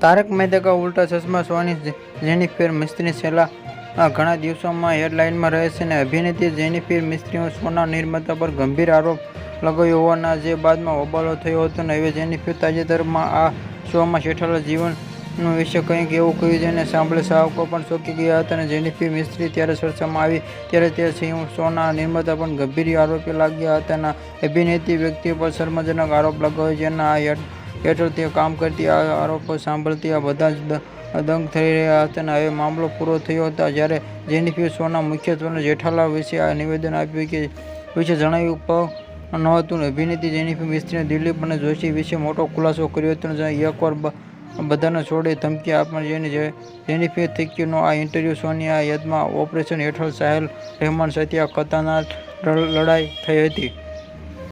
તારક મહેતા કા ઉલ્ટા ચશ્મા શોની જેનિફર મિસ્ત્રી છેલ્લા આ ઘણા દિવસોમાં હેડલાઇનમાં રહે છે અને અભિનેત્રી જેનિફર મિસ્ત્રીઓ શોના નિર્માતા પર ગંભીર આરોપ લગાવ્યો હોવાના જે બાદમાં હોબાળો થયો હતો અને હવે જેનિફર તાજેતરમાં આ શોમાં શેઠાલા જીવનનું વિશે કંઈક એવું કહ્યું જેને સાંભળે ચાહકો પણ ચોંકી ગયા હતા અને જેનિફી મિસ્ત્રી ત્યારે ચર્ચામાં આવી, ત્યારે તે શોના નિર્માતા પણ ગંભીર આરોપી લાગ્યા હતા અને અભિનેત્રી વ્યક્તિ પર શર્મજનક આરોપ લગાવ્યો જેના આ હેઠ હેઠળ તે કામ કરતી આ આરોપો સાંભળતી આ બધા જ દંગ થઈ રહ્યા હતા અને હવે મામલો પૂરો થયો હતો. જ્યારે જેનિફર શોના મુખ્યત્વે જેઠાલાલ વિશે આ નિવેદન આપ્યું કે, વિશે જણાવ્યું નહોતું. અભિનેતી જેનિફર મિસ્ત્રીએ દિલીપ અને જોશી વિશે મોટો ખુલાસો કર્યો હતો એકવાર બધાને છોડે ધમકી આપવાની જેની જે- જેનિફર આ ઇન્ટરવ્યૂ શોની આ યાદમાં ઓપરેશન હેઠળ સાહેલ રહેમાન સાથે આ ખતરનાક લડાઈ થઈ હતી.